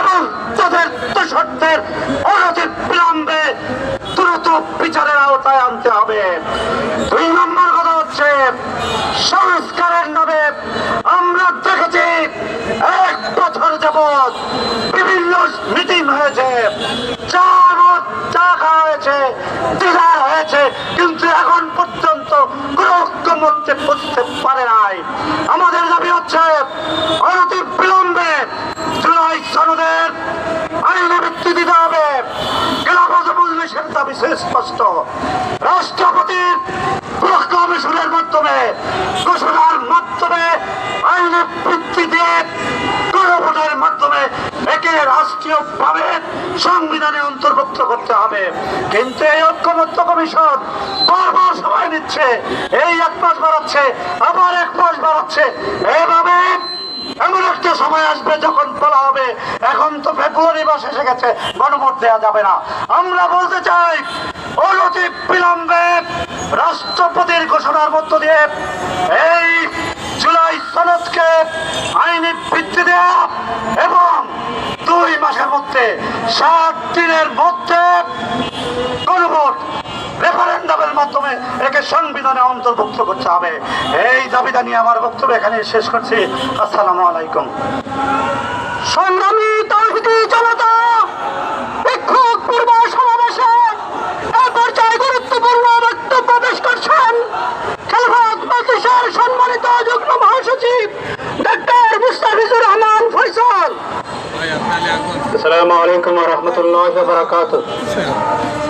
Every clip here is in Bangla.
এবং তাদের দোষরদের অনতি বিলম্বে দ্রুত বিচারের আওতায় আনতে হবে। দুই নম্বর কথা হচ্ছে, সংস্কারের নামে আমরা দেখেছি এক বছর যাবৎ বিভিন্ন মিটিং হয়েছে। চা মদ হয়েছে দিঘা হয়েছে, কিন্তু এখন পর্যন্ত কোনো ঐক্যমত্যে পৌঁছতে পারে নাই। আমাদের দাবি হচ্ছে অনতি বিলম্বে জুলাই সনদের আইনে ভিত্তি দিতে হবে খেলাফত দাবি সুস্পষ্ট রাষ্ট্রপতির প্রক্লামেশনের মাধ্যমে, ঘোষণার মাধ্যমে আইনে ভিত্তি দিয়ে গণভোটের মাধ্যমে একে রাষ্ট্রীয়ভাবে সংবিধানে অন্তর্ভুক্ত করতে হবে। কিন্তু এই ঐক্যমত্য কমিশন বারবার সময় নিচ্ছে, এই এক মাস বাড়াচ্ছে, আবার এক মাস বাড়াচ্ছে। এভাবে এমন একটা সময় আসবে যখন বলা হবে, এখন তো ফেব্রুয়ারি মাস এসে গেছে, গণভোট দেওয়া যাবে না। আমরা বলতে চাই অনতি বিলম্বে রাষ্ট্রপতির ঘোষণার মধ্য দিয়ে এই জুলাই সনদকে আইনি ভিত্তি দেওয়া এবং দুই মাসের মধ্যে সাত দিনের মধ্যে রেফারেন্ডামের একে সংবিধানে অন্তর্ভুক্ত করতে হবে। এই দাবিটা নিয়ে আমার বক্তব্য এখানে শেষ করছি। আসসালামু আলাইকুম। সংগ্রামী তৌহিদি জনতা বিক্ষোভ পূর্ব সমাবেশে পর্যায়ে গুরুত্বপূর্ণ বক্তব্য পেশ করছেন খেলভাত সম্মানিত যুগ্ম মহাসচিব ডক্টর মুস্তাফিজুর রহমান ফয়সাল। আসসালামু আলাইকুম রহমতুল্লাহ বারাকাত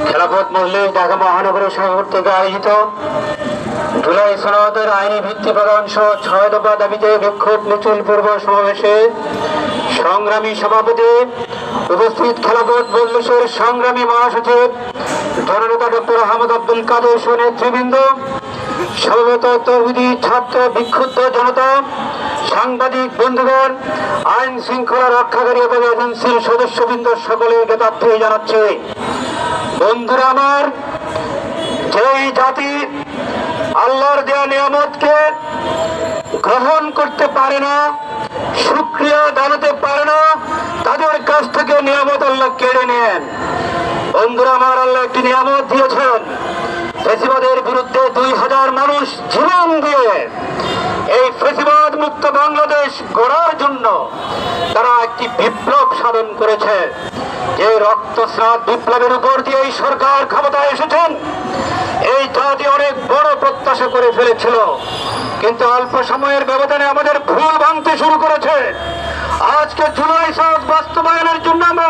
খেলাফত মজলিস ঢাকা মহানগরের শহর থেকে আয়োজিত। জুলাই সনদের আইনি ভিত্তি প্রদান সহ ছয় দফা দাবিতে বিক্ষোভ মিছিল পূর্ব সমাবেশে সংগ্রামী সভাপতি উপস্থিত খেলাফত মজলিসের সংগ্রামী মহাসচিব জননেতা ডক্টর আহমদ আব্দুল কাদের সহ নেতৃবৃন্দ, সমবেত তৌহিদি ছাত্র বিক্ষুব্ধ জনতা, সাংবাদিক বন্ধুগণ, আইন শৃঙ্খলা রক্ষাকারী এবং এজেন্সির সদস্যবৃন্দ সকলের জ্ঞাতার্থে জানাচ্ছে। বন্ধুরা আমার, যেই জাতি আল্লাহর দেওয়া নিয়ামতকে গ্রহণ করতে পারে না, সুক্রিয়া জানাতে পারে না, তাদের কাছ থেকে নিয়ামত আল্লাহ কেড়ে নেন। বন্ধুরা আমার, আল্লাহ একটি নিয়ামত দিয়েছেন। ফেসিবাদের বিরুদ্ধে দুই হাজার মানুষ জীবন দিয়ে এই ফেসিবাদ মুক্ত বাংলাদেশ গড়ার জন্য তারা একটি বিপ্লব সাধন করেছে। যে রক্তস্রাব বিপ্লবের উপর দিয়ে এই সরকার ক্ষমতায় এসেছেন, এই জাতি অনেক বড় প্রত্যাশা করে ফেলেছিল। কিন্তু অল্প সময়ের ব্যবধানে আমাদের ভুল ভাঙতে শুরু করেছে। আজকে জুলাই সাত বাস্তবায়নের জন্য আমরা